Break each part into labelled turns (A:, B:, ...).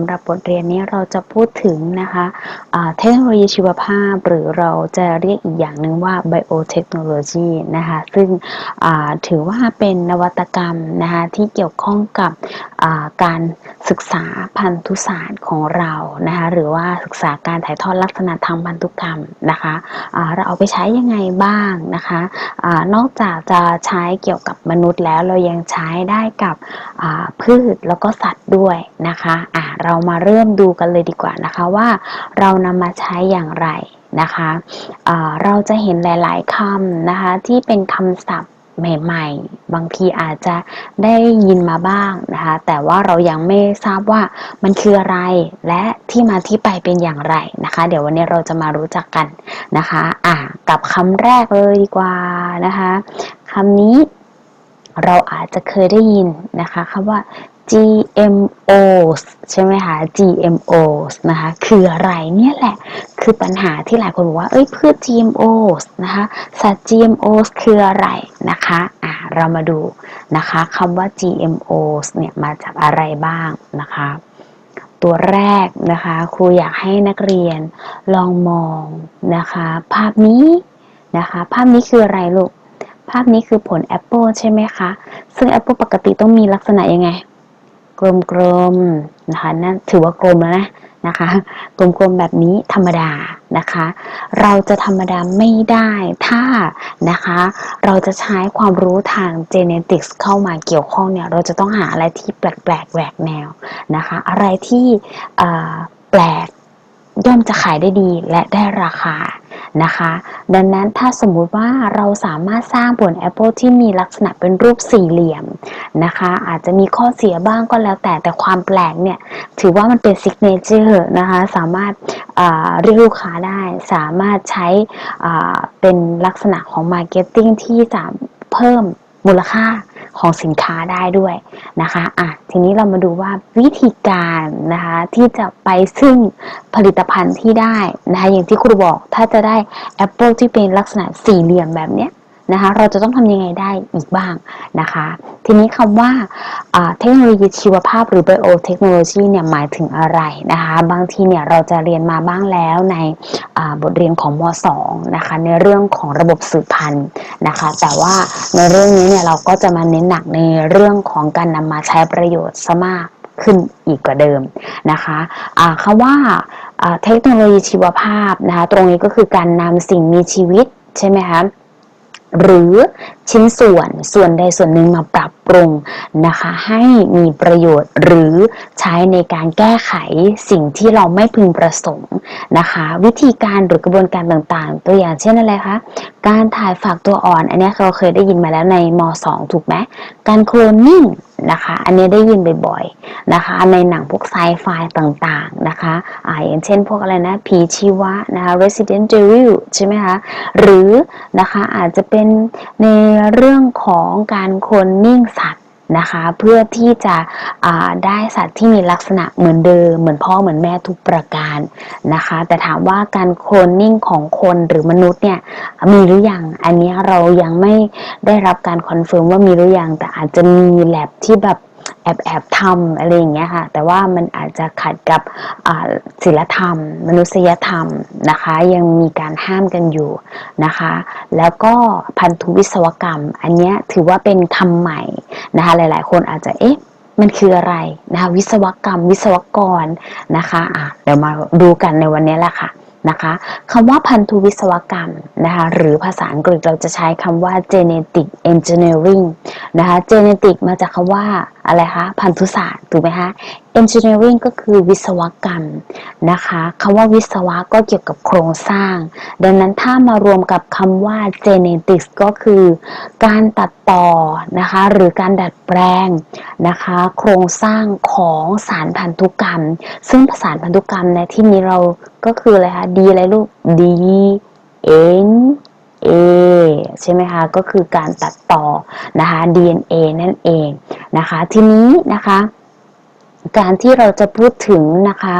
A: สำหรับบทเรียนนี้เราจะพูดถึงนะคะเทคโนโลยีชีวภาพ หรือเราจะเรียกอีกอย่างหนึ่งว่า biotechnology นะคะซึ่งถือว่าเป็นนวัตกรรมนะคะที่เกี่ยวข้องกับการศึกษาพันธุศาสตร์ของเรานะคะหรือว่าศึกษาการถ่ายทอดลักษณะทางพันธุกรรมนะคะเราเอาไปใช้ยังไงบ้างนะคะอนอกจากจะใช้เกี่ยวกับมนุษย์แล้วเรายังใช้ได้กับพืชแล้วก็สัตว์ด้วยนะคะอะเรามาเริ่มดูกันเลยดีกว่านะคะว่าเรานำมาใช้อย่างไรนะคะะเราจะเห็นหลายๆคำนะคะที่เป็นคำศัพท์ใหม่ๆ บางทีอาจจะได้ยินมาบ้างนะคะ แต่ว่าเรายังไม่ทราบว่ามันคืออะไร และที่มาที่ไปเป็นอย่างไรนะคะ เดี๋ยววันนี้เราจะมารู้จักกันนะคะ อะกับคำแรกเลยดีกว่านะคะคำนี้เราอาจจะเคยได้ยินนะคะคำว่า GMOs ใช่ไหมคะ GMOs นะคะคืออะไรเนี่ยแหละ คือปัญหาที่หลายคนบอกว่าเอ้ยพืช GMOs นะคะสัตว์ GMOs คืออะไรนะคะอ่าเรามาดูนะคะคำว่า GMOs เนี่ยมาจากอะไรบ้างนะคะ ตัวแรกนะคะครูอยากให้นักเรียนลองมองนะคะภาพนี้นะคะภาพนี้คืออะไรลูก ภาพนี้คือผลแอปเปิลใช่ไหมคะ ซึ่งแอปเปิลปกติต้องมีลักษณะยังไง กลมๆนะคะนั่นถือว่ากลมแล้วนะนะคะกลมๆแบบนี้ธรรมดานะคะ เราจะธรรมดาไม่ได้ถ้านะคะ เราจะใช้ความรู้ทางเจเนติกส์เข้ามาเกี่ยวข้องเนี่ย เราจะต้องหาอะไรที่แปลกๆแหวกแนวนะคะ อะไรที่แปลกย่อมจะขายได้ดีและได้ราคา นะคะ ดังนั้นถ้าสมมุติว่าเราสามารถสร้างผลแอปเปิลที่มีลักษณะเป็นรูปสี่เหลี่ยมนะคะ อาจจะมีข้อเสียบ้างก็แล้วแต่แต่ความแปลกเนี่ย ถือว่ามันเป็นซิกเนเจอร์นะคะ สามารถเรียกลูกค้าได้ สามารถใช้เป็นลักษณะของมาร์เก็ตติ้งที่จะเพิ่มมูลค่า ของสินค้าได้ด้วยนะคะอะทีนี้เรามาดูว่าวิธีการนะคะที่จะไปซึ่งผลิตภัณฑ์ที่ได้นะคะอย่างที่ครูบอกถ้าจะได้แอปเปิลที่เป็นลักษณะสี่เหลี่ยมแบบเนี้ย นะคะ เราจะต้องทำยังไงได้อีกบ้างนะคะ ทีนี้คำว่าเทคโนโลยีชีวภาพหรือ biotechnology เนี่ยหมายถึงอะไรนะคะ บางทีเนี่ยเราจะเรียนมาบ้างแล้วในบทเรียนของม .2 นะคะ ในเรื่องของระบบสืบพันธุ์นะคะ แต่ว่าในเรื่องนี้เนี่ยเราก็จะมาเน้นหนักในเรื่องของการนำมาใช้ประโยชน์ซะมากขึ้นอีกกว่าเดิมนะคะะคำว่าเทคโนโลยีชีวภาพนะคะ ตรงนี้ก็คือการนำสิ่งมีชีวิตใช่ไหมคะ หรือชิ้นส่วนส่วนใดส่วนหนึ่งมาปรับปรุงนะคะ ให้มีประโยชน์หรือใช้ในการแก้ไขสิ่งที่เราไม่พึงประสงค์นะคะ วิธีการหรือกระบวนการต่างๆ ตัวอย่างเช่นอะไรคะ การถ่ายฝากตัวอ่อน อันนี้เราเคยได้ยินมาแล้วในม .2 ถูกไหม การโคลนนิ่งนะคะ อันนี้ได้ยินบ่อยๆนะคะ ในหนังพวกไซไฟต่างๆนะคะอ่าอย่างเช่นพวกอะไรนะ ผีชีวะนะคะ Resident Evil ใช่ไหมคะ หรือนะคะอาจจะเป็นในเรื่องของการโคลนนิ่งสัตว์ นะคะ เพื่อที่จะได้สัตว์ที่มีลักษณะเหมือนเดิม เหมือนพ่อเหมือนแม่ทุกประการนะคะ แต่ถามว่าการโคลนนิ่งของคนหรือมนุษย์เนี่ยมีหรือยังอันนี้เรายังไม่ได้รับการคอนเฟิร์มว่ามีหรือยังแต่อาจจะมีแลบที่แบบ อบแอบทำอะไรอย่างเงี้ยค่ะ แต่ว่ามันอาจจะขัดกับศิลธรรม มนุษยธรรมนะคะ ยังมีการห้ามกันอยู่นะคะ แล้วก็พันธุวิศวกรรม อันนี้ถือว่าเป็นคำใหม่นะคะ หลาย ๆ คนอาจจะเอ๊ะมันคืออะไรนะคะวิศวกรรม วิศวกรนะคะอะเดี๋ยวมาดูกันในวันนี้แหละค่ะ นะคะคำว่าพันธุวิศวกรรมนะคะหรือภาษาอังกฤษเราจะใช้คำว่า genetic engineering นะคะ genetic มาจากคำว่าอะไรคะพันธุศาสตร์ถูกไหมคะ engineering ก็คือวิศวกรรมนะคะคำว่าวิศวะก็เกี่ยวกับโครงสร้าง ดังนั้นถ้ามารวมกับคำว่า genetics ก็คือการตัดต่อนะคะหรือการดัดแปลงนะคะโครงสร้างของสารพันธุกรรม ซึ่งสารพันธุกรรมในที่นี้เราก็คืออะไรคะดีอะไรลูก D N A ใช่ไหมคะ ก็คือการตัดต่อนะคะ DNA นั่นเองนะคะ ทีนี้นะคะการที่เราจะพูดถึงนะคะ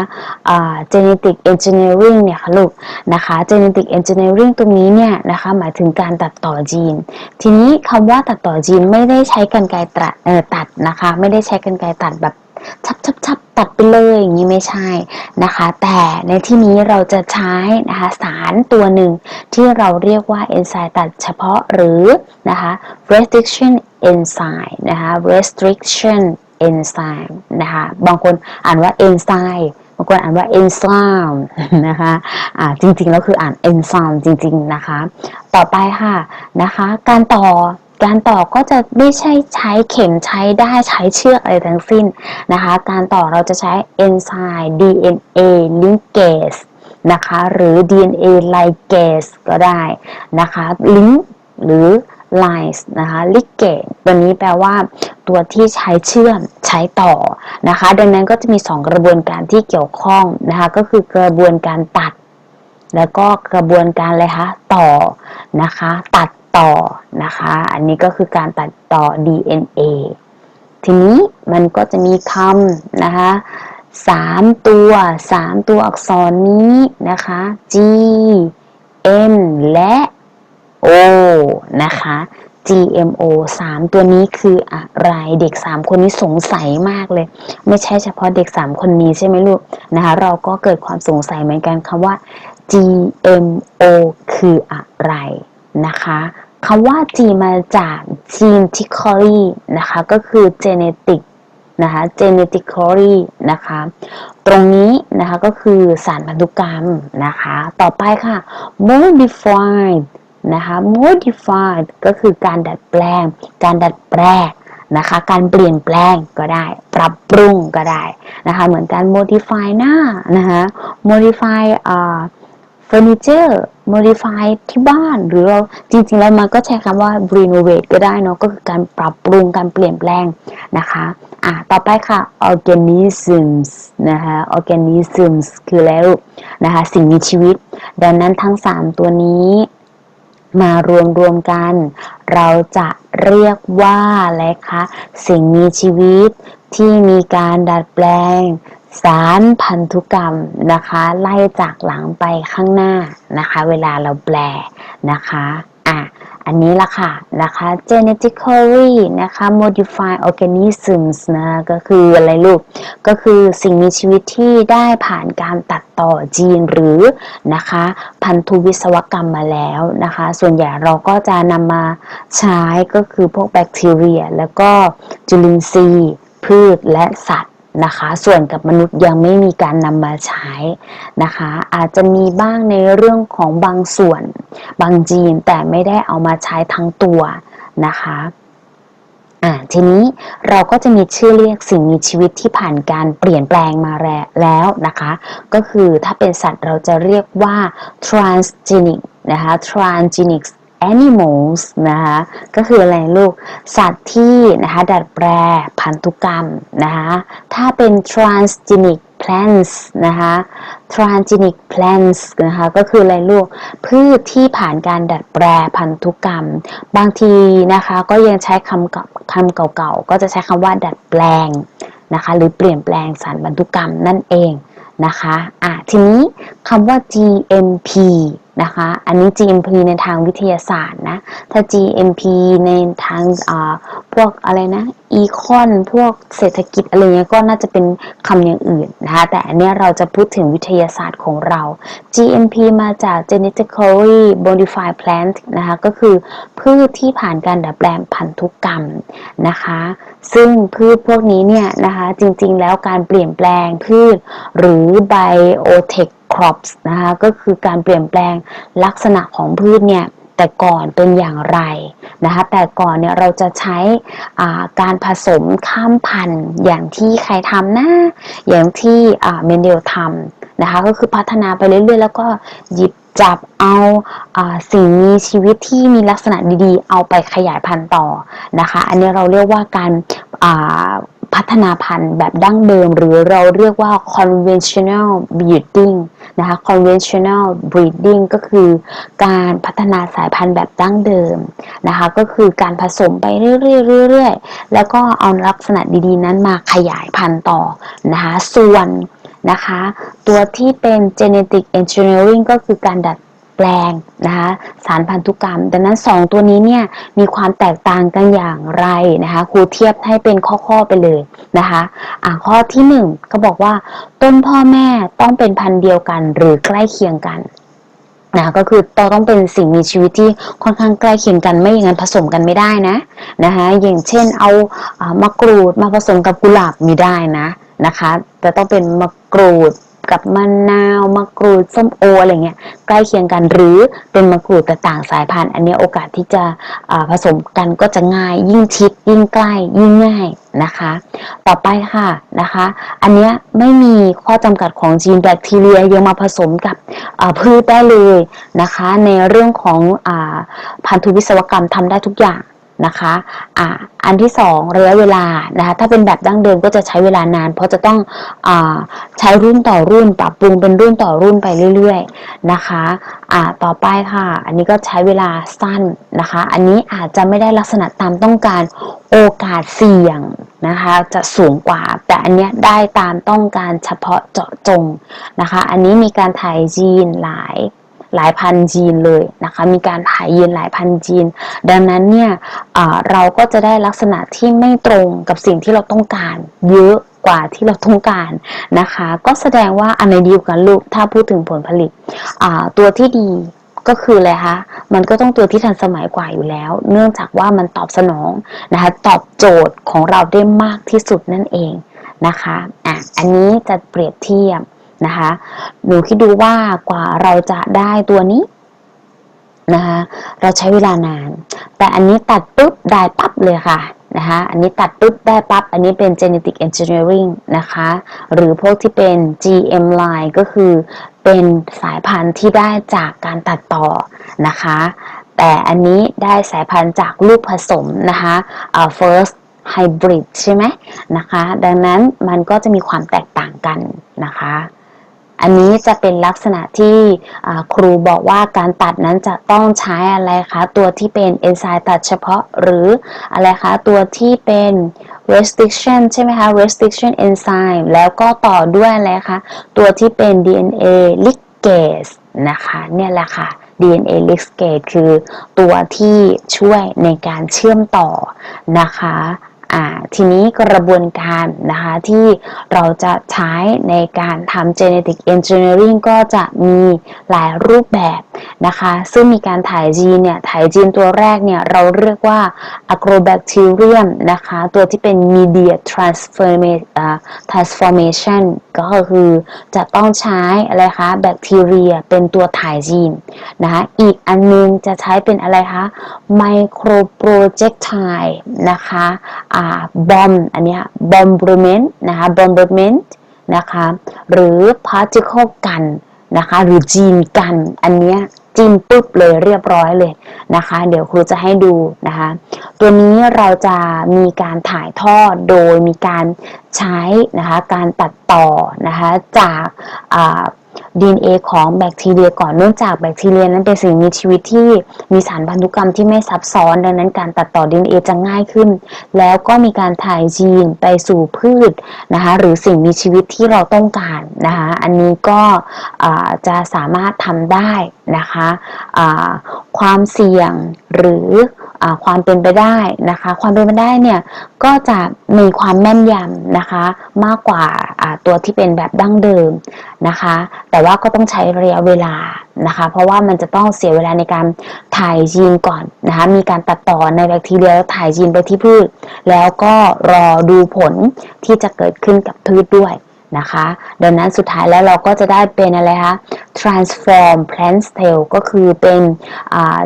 A: genetic engineering เนี่ยค่ะลูกนะคะ genetic engineering ตรงนี้เนี่ยนะคะหมายถึงการตัดต่อจีน ทีนี้คำว่าตัดต่อจีนไม่ได้ใช้กันไกรตัดตัดนะคะ ไม่ได้ใช้กันไกรตัดแบบ ชับชับชับตัดไปเลยอย่างนี้ไม่ใช่นะคะ แต่ในที่นี้เราจะใช้นะคะสารตัวหนึ่งที่เราเรียกว่าเอนไซม์ตัดเฉพาะหรือนะคะ restriction enzyme นะคะ restriction enzyme นะคะบางคนอ่านว่า enzyme บางคนอ่านว่า enzyme นะคะอ่าจริงๆแล้วคืออ่าน enzyme จริง ๆ นะคะ ต่อไปค่ะนะคะ การต่อ การต่อก็จะไม่ใช่ใช้เข็มใช้ได้ใช้เชือกอะไรทั้งสิ้นนะคะ การต่อเราจะใช้เอนไซม์ DNA linkase นะคะ หรือ DNA ligase ก็ได้นะคะ link หรือ lines นะคะ ligate ตัวนี้แปลว่าตัวที่ใช้เชื่อมใช้ต่อนะคะ ดังนั้นก็จะมี 2 กระบวนการที่เกี่ยวข้องนะคะ ก็คือกระบวนการตัด แล้วก็กระบวนการอะไรคะต่อนะคะ ตัด ต่อนะคะ อันนี้ก็คือการตัดต่อ DNA ทีนี้มันก็จะมีคำนะคะสามตัวสามตัวอักษรนี้นะคะ G M และ O นะคะ GMO 3 ตัวนี้คืออะไรเด็ก 3 คนนี้สงสัยมากเลย ไม่ใช่เฉพาะเด็ก 3 คนนี้ใช่ไหมลูกนะคะเราก็เกิดความสงสัยเหมือนกันคำว่า GMO คืออะไรนะคะ คำว่า G มาจาก genetically นะคะก็คือ genetic นะคะ genetically นะคะ ตรงนี้นะคะก็คือสารพันธุกรรมนะคะ ต่อไปค่ะ modified นะคะ modified ก็คือการดัดแปลง การดัดแปลงนะคะ การเปลี่ยนแปลงก็ได้ ปรับปรุงก็ได้นะคะ เหมือนการ modify หน้านะคะ modify อ่า เฟอร์นิเจอร์ modify ที่บ้านหรือเราจริงๆแล้วมันก็ใช้คำว่า renovate ก็ได้เนาะก็คือการปรับปรุงการเปลี่ยนแปลงนะคะอะต่อไปค่ะ organisms นะคะ organisms คือแล้วนะคะสิ่งมีชีวิต ดังนั้นทั้ง 3 ตัวนี้มารวมรวมกัน เราจะเรียกว่าอะไรคะสิ่งมีชีวิตที่มีการดัดแปลง สารพันธุกรรมนะคะ ไล่จากหลังไปข้างหน้านะคะ เวลาเราแปลนะคะอะอันนี้ละค่ะนะคะ genetically นะคะ modified organisms นะก็คืออะไรลูก ก็คือสิ่งมีชีวิตที่ได้ผ่านการตัดต่อจีนหรือนะคะ พันธุวิศวกรรมมาแล้วนะคะ ส่วนใหญ่เราก็จะนำมาใช้ก็คือพวกแบคทีเรีย แล้วก็จุลินทรีย์ พืชและสัตว์ นะคะ ส่วนกับมนุษย์ยังไม่มีการนำมาใช้นะคะ อาจจะมีบ้างในเรื่องของบางส่วน บางจีนแต่ไม่ได้เอามาใช้ทั้งตัวนะคะอ่าทีนี้เราก็จะมีชื่อเรียกสิ่งมีชีวิตที่ผ่านการเปลี่ยนแปลงมาแล้วนะคะ ก็คือถ้าเป็นสัตว์เราจะเรียกว่า transgenic นะคะ transgenic animals นะคะก็คืออะไรลูก สัตว์ที่นะคะดัดแปลพันธุกรรมนะคะถ้าเป็น transgenic plants นะคะ transgenic plants นะคะก็คืออะไรลูกพืชที่ผ่านการดัดแปลพันธุกรรม บางทีนะคะก็ยังใช้คำคำเก่าๆ ก็จะใช้คำว่าดัดแปลงนะคะหรือเปลี่ยนแปลงสารพันธุกรรมนั่นเองนะคะอะทีนี้คำว่า GMP นะคะ อันนี้ GMP ในทางวิทยาศาสตร์นะ ถ้า GMP ในทางพวกอะไรนะอีคอนพวกเศรษฐกิจอะไรเงี้ยก็น่าจะเป็นคำอย่างอื่นนะคะ แต่อันนี้เราจะพูดถึงวิทยาศาสตร์ของเรา GMP มาจาก genetically modified plant นะคะ ก็คือพืชที่ผ่านการดัดแปลงพันธุกรรมนะคะ ซึ่งพืชพวกนี้เนี่ยนะคะ จริงๆแล้วการเปลี่ยนแปลงพืชหรือ biotech crops นะคะก็คือการเปลี่ยนแปลงลักษณะของพืชเนี่ยแต่ก่อนเป็นอย่างไรนะคะแต่ก่อนเนี่ยเราจะใช้การผสมข้ามพันธุ์อย่างที่ใครทำนะอย่างที่เมนเดลทำนะคะก็คือพัฒนาไปเรื่อยๆ แล้วก็หยิบจับเอาสิ่งมีชีวิตที่มีลักษณะดีๆ เอาไปขยายพันธุ์ต่อนะคะ อันนี้เราเรียกว่าการ พัฒนาพันธุ์แบบดั้งเดิม หรือเราเรียกว่า conventional breeding นะคะ conventional breeding ก็คือการพัฒนาสายพันธุ์แบบดั้งเดิมนะคะ ก็คือการผสมไปเรื่อยๆแล้วก็เอาลักษณะดีๆ นั้นมาขยายพันธุ์ต่อนะคะส่วนนะคะ ตัวที่เป็น genetic engineering ก็คือการดัด แปลงนะคะสารพันธุกรรม ดังนั้น 2 ตัวนี้เนี่ยมีความแตกต่างกันอย่างไรนะคะครูเทียบให้เป็นข้อๆไปเลยนะคะอ่าข้อที่ 1 ก็บอกว่า ต้นพ่อแม่ต้องเป็นพันธุ์เดียวกันหรือใกล้เคียงกันนะก็คือต้องเป็นสิ่งมีชีวิตที่ค่อนข้างใกล้เคียงกันไม่อย่างนั้นผสมกันไม่ได้นะนะคะอย่างเช่นเอามะกรูดมาผสมกับกุหลาบไม่ได้นะนะคะแต่ต้องเป็นมะกรูด กับมะนาวมะกรูดส้มโออะไรเงี้ยใกล้เคียงกันหรือเป็นมะกรูดแต่ต่างสายพันธุ์ อันนี้โอกาสที่จะผสมกันก็จะง่ายยิ่งชิด ยิ่งใกล้ยิ่งง่ายนะคะ ต่อไปค่ะนะคะ อันนี้ไม่มีข้อจำกัดของจีนแบคทีเรียยังมาผสมกับพืชได้เลยนะคะ ในเรื่องของอพันธุวิศวกรรมทำได้ทุกอย่าง นะคะอ่าอันที่สองระยะเวลานะคะถ้าเป็นแบบดั้งเดิมก็จะใช้เวลานาน เพราะจะต้องอใช้รุ่นต่อรุ่น ปรับปรุงเป็นรุ่นต่อรุ่นไปเรื่อยๆนะคะอ่าต่อไปค่ะ อันนี้ก็ใช้เวลาสั้นนะคะ อันนี้อาจจะไม่ได้ลักษณะตามต้องการโอกาสเสี่ยงนะคะจะสูงกว่า แต่อันนี้ได้ตามต้องการเฉพาะเจาะจงนะคะ อันนี้มีการถ่ายจีนหลาย หลายพันจีนเลยนะคะ มีการถ่ายเยีนหลายพันจีน ดังนั้นเนี่ยเราก็จะได้ลักษณะที่ไม่ตรงกับสิ่งที่เราต้องการเยอะกว่าที่เราต้องการนะคะ ก็แสดงว่าอันไหนดีกว่าลูกถ้าพูดถึงผลผลิตตัวที่ดีก็คืออะไรคะ มันก็ต้องตัวที่ทันสมัยกว่าอยู่แล้ว เนื่องจากว่ามันตอบสนองนะคะตอบโจทย์ของเราได้มากที่สุดนั่นเองนะคะอะอันนี้จะเปรียบเทียบ นะคะ หนูคิดดูว่ากว่าเราจะได้ตัวนี้นะคะเราใช้เวลานาน แต่อันนี้ตัดปุ๊บได้ปั๊บเลยค่ะนะคะอันนี้ตัดปุ๊บได้ปั๊บ อันนี้เป็น genetic engineering นะคะ หรือพวกที่เป็น GM line ก็คือเป็นสายพันธุ์ที่ได้จากการตัดต่อนะคะ แต่อันนี้ได้สายพันธุ์จากลูกผสมนะคะ first hybrid ใช่ไหมนะคะ ดังนั้นมันก็จะมีความแตกต่างกันนะคะ อันนี้จะเป็นลักษณะที่ครูบอกว่าการตัดนั้นจะต้องใช้อะไรคะตัวที่เป็นเอนไซม์ตัดเฉพาะหรืออะไรคะตัวที่เป็น restriction ใช่ไหมคะ restriction enzyme แล้วก็ต่อด้วยอะไรคะตัวที่เป็น DNA ligase นะคะเนี่ยแหละค่ะ DNA ligase คือตัวที่ช่วยในการเชื่อมต่อนะคะ ทีนี้กระบวนการนะคะที่เราจะใช้ในการทำ genetic engineering ก็จะมีหลายรูปแบบนะคะ ซึ่งมีการถ่ายจีนเนี่ยถ่ายจีนตัวแรกเนี่ยเราเรียกว่า agrobacterium นะคะ ตัวที่เป็น media transformation ก็คือจะต้องใช้อะไรคะแบคทีเรียเป็นตัวถ่ายจีนนะคะอีกอันนึงจะใช้เป็นอะไรคะ microprojectile นะคะบอมอันนี้บอมบรเมนต์นะคะบอมบรเมนต์นะคะหรือ particle กันนะคะหรือจีนกันอันนี้จิ้มปุ๊บเลยเรียบร้อยเลยนะคะ เดี๋ยวครูจะให้ดูนะคะ ตัวนี้เราจะมีการถ่ายทอดโดยมีการใช้นะคะการตัดต่อนะคะจาก DNA ของแบคทีเรียก่อนเนื่องจากแบคทีเรียนั้นเป็นสิ่งมีชีวิตที่มีสารพันธุกรรมที่ไม่ซับซ้อน ดังนั้นการตัดต่อ DNA จะง่ายขึ้น แล้วก็มีการถ่ายจีนไปสู่พืชนะคะหรือสิ่งมีชีวิตที่เราต้องการนะคะอันนี้ก็จะสามารถทำได้นะคะความเสี่ยงหรือ ความเป็นไปได้นะคะ ความเป็นไปได้เนี่ยก็จะมีความแม่นยำนะคะ มากกว่าตัวที่เป็นแบบดั้งเดิมนะคะ แต่ว่าก็ต้องใช้ระยะเวลานะคะ เพราะว่ามันจะต้องเสียเวลาในการถ่ายยีนก่อนนะคะ มีการตัดต่อในแบคทีเรียแล้วถ่ายยีนไปที่พืช แล้วก็รอดูผลที่จะเกิดขึ้นกับพืชด้วยนะคะ ดังนั้นสุดท้ายแล้วเราก็จะได้เป็นอะไรคะ transform plant cell ก็คือเป็น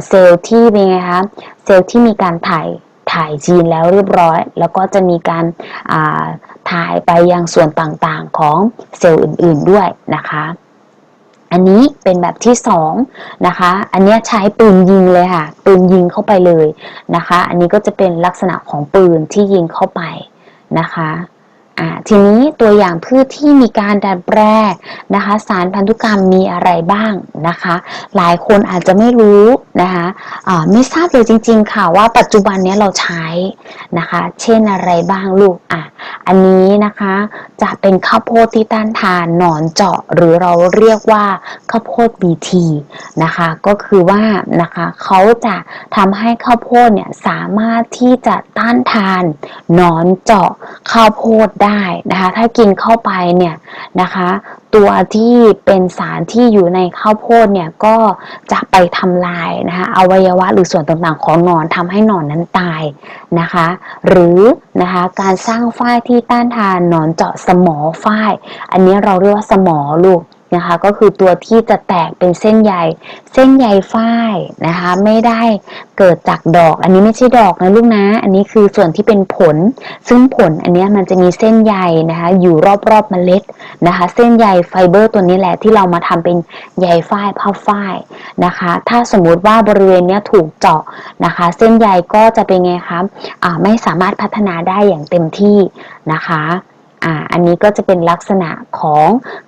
A: เซลล์ที่เป็นไงคะ เซลล์ที่มีการถ่ายถ่ายจีนแล้วเรียบร้อย แล้วก็จะมีการถ่ายไปยังส่วนต่างๆของเซลล์อื่นๆด้วยนะคะอันนี้เป็นแบบที่สองนะคะ อันนี้ใช้ปืนยิงเลยค่ะ ปืนยิงเข้าไปเลยนะคะ อันนี้ก็จะเป็นลักษณะของปืนที่ยิงเข้าไปนะคะ ทีนี้ตัวอย่างพืชที่มีการดัดแปลงนะคะ สารพันธุกรรมมีอะไรบ้างนะคะ หลายคนอาจจะไม่รู้นะคะะไม่ทราบเลยจริง ๆ ค่ะว่าปัจจุบันนี้เราใช้นะคะ เช่นอะไรบ้างลูกอะอันนี้นะคะจะเป็นข้าวโพดที่ต้านทานหนอนเจาะ หรือเราเรียกว่าข้าวโพด BT นะคะ ก็คือว่านะคะเขาจะทำให้ข้าวโพดเนี่ยสามารถที่จะต้านทานหนอนเจาะข้าวโพดได้ได้นะคะ ถ้ากินเข้าไปเนี่ยนะคะ ตัวที่เป็นสารที่อยู่ในข้าวโพดเนี่ยก็จะไปทำลายนะคะอวัยวะหรือส่วนต่างๆของหนอนทำให้หนอนนั้นตายนะคะ หรือนะคะการสร้างฝ้ายที่ต้านทานหนอนเจาะสมอฝ้าย อันนี้เราเรียกว่าสมอลูก นะคะ ก็คือตัวที่จะแตกเป็นเส้นใยเส้นใยฝ้ายนะคะ ไม่ได้เกิดจากดอก อันนี้ไม่ใช่ดอกนะลูกนะ อันนี้คือส่วนที่เป็นผล ซึ่งผลอันนี้มันจะมีเส้นใยนะคะ อยู่รอบๆเมล็ดนะคะ เส้นใยไฟเบอร์ตัวนี้แหละที่เรามาทำเป็นใยฝ้ายผ้าฝ้ายนะคะ ถ้าสมมุติว่าบริเวณนี้ถูกเจาะนะคะ เส้นใยก็จะเป็นไงคะะไม่สามารถพัฒนาได้อย่างเต็มที่นะคะ อ่าอันนี้ก็จะเป็นลักษณะของ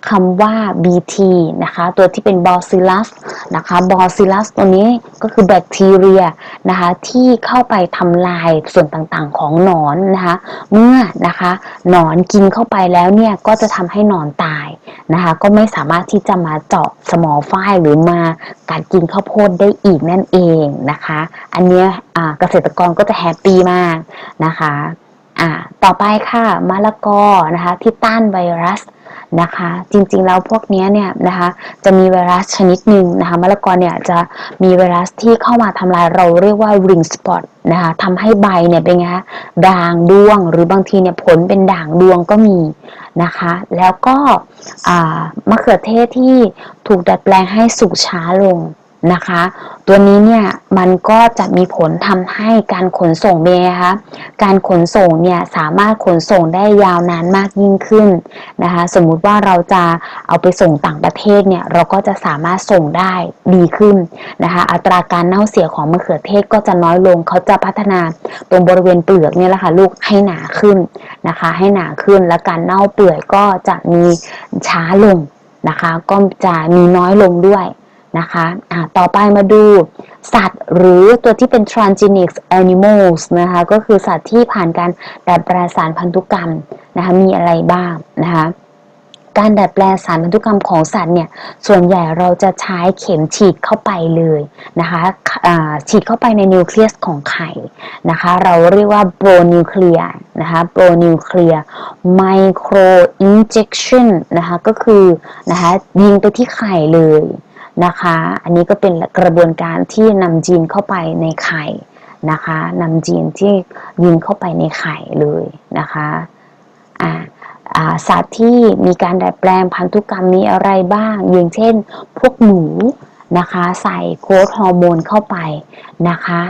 A: คำว่า BT นะคะตัวที่เป็น Bacillus นะคะ Bacillus ตัวนี้ก็คือแบคทีเรียนะคะที่เข้าไปทำลายส่วนต่างๆของหนอนนะคะเมื่อนะคะหนอนกินเข้าไปแล้วเนี่ยก็จะทำให้หนอนตายนะคะก็ไม่สามารถที่จะมาเจาะสมอฝ้ายหรือมาการกินข้าวโพดได้อีกนั่นเองนะคะ อันนี้เกษตรกรก็จะแฮปปี้มากนะคะ อ่าต่อไปค่ะมะละกอนะคะที่ต้านไวรัสนะคะจริงๆแล้วพวกนี้เนี่ยนะคะจะมีไวรัสชนิดหนึ่งนะคะมะละกอเนี่ยจะมีไวรัสที่เข้ามาทำลายเราเรียกว่า ring spot นะคะทำให้ใบเนี่ยเป็นไงคะด่างดวง หรือบางทีเนี่ยผลเป็นด่างดวงก็มีนะคะ แล้วก็มะเขือเทศที่ถูกดัดแปลงให้สุกช้าลง นะคะ ตัวนี้เนี่ยมันก็จะมีผลทำให้การขนส่งเนคะการขนส่งเนี่ยสามารถขนส่งได้ยาวนานมากยิ่งขึ้นนะคะ สมมุติว่าเราจะเอาไปส่งต่างประเทศเนี่ยเราก็จะสามารถส่งได้ดีขึ้นนะคะ อัตราการเน่าเสียของมะเขือเทศก็จะน้อยลงเขาจะพัฒนาตรงบริเวณเปลือกเนี่ยแหละค่ะลูกให้หนาขึ้นนะคะ ให้หนาขึ้นและการเน่าเปื่อยก็จะมีช้าลงนะคะ ก็จะมีน้อยลงด้วย นะคะะต่อไปมาดูสัตว์หรือตัวที่เป็น transgenic animals นะคะ ก็คือสัตว์ที่ผ่านการดัดแปลงสารพันธุกรรมนะคะ มีอะไรบ้างนะคะ การดัดแปลงสารพันธุกรรมของสัตว์เนี่ย ส่วนใหญ่เราจะใช้เข็มฉีดเข้าไปเลยนะคะฉีดเข้าไปในนิวเคลียสของไข่นะคะ เราเรียกว่าโปรนิวเคลียนะคะโปรนิวเคลียไมโครอินเจคชันนะคะ ก็คือนะคะยิงไปที่ไข่เลย นะคะ อันนี้ก็เป็นกระบวนการที่นำจีนเข้าไปในไข่นะคะนำจีนที่ยิงเข้าไปในไข่เลยนะคะอ่าสัตว์ที่มีการดัดแปลงพันธุกรรมมีอะไรบ้าง อย่างเช่น พวกหนูนะคะ ใส่โกรทฮอร์โมนเข้าไปนะคะ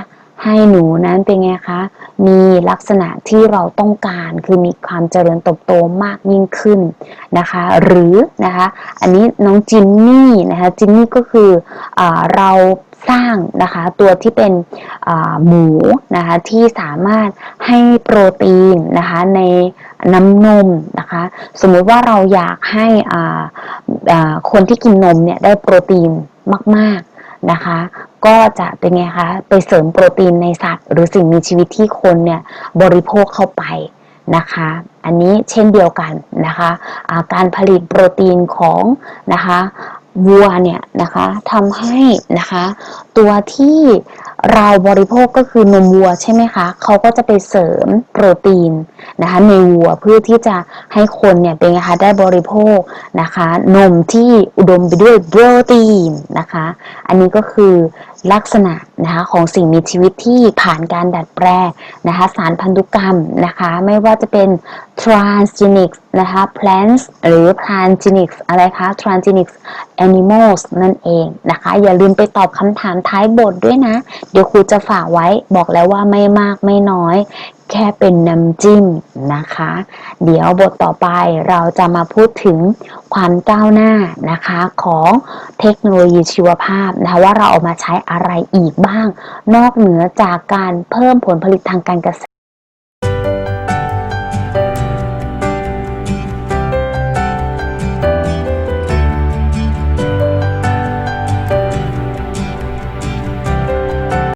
A: ให้หนูนั้นเป็นไงคะ มีลักษณะที่เราต้องการคือมีความเจริญเติบโตมากยิ่งขึ้นนะคะ หรือนะคะ อันนี้น้องจินนี่นะคะจินนี่ก็คืออเราสร้างนะคะตัวที่เป็นหมูนะคะที่สามารถให้โปรตีนนะคะในน้ำนมนะคะสมมุติว่าเราอยากให้คนที่กินนมเนี่ยได้โปรตีนมาก ๆนะคะ ก็จะเป็นไงคะไปเสริมโปรตีนในสัตว์ หรือสิ่งมีชีวิตที่คนเนี่ยบริโภคเข้าไปนะคะ อันนี้เช่นเดียวกันนะคะะการผลิตโปรตีนของนะคะวัวเนี่ยนะคะทำให้นะคะตัวที่ เราบริโภคก็คือนมวัวใช่ไหมคะเขาก็จะไปเสริมโปรตีนนะคะในวัวเพื่อที่จะให้คนเนี่ยเป็นไงคะได้บริโภคนะคะ นมที่อุดมไปด้วยโปรตีนนะคะ อันนี้ก็คือลักษณะนะคะของสิ่งมีชีวิตที่ผ่านการดัดแปลงนะคะ สารพันธุกรรมนะคะ ไม่ว่าจะเป็น transgenic นะคะ plants หรือ transgenic อะไรคะ transgenic animals นั่นเองนะคะ อย่าลืมไปตอบคำถามท้ายบทด้วยนะ เดี๋ยวครูจะฝากไว้บอกแล้วว่าไม่มากไม่น้อย แค่เป็นน้ำจิ้มนะคะ เดี๋ยวบทต่อไปเราจะมาพูดถึงความก้าวหน้านะคะของเทคโนโลยีชีวภาพนะคะว่าเราเอามาใช้อะไรอีกบ้าง นอกเหนือจากการเพิ่มผลผลิตทางการเกษตร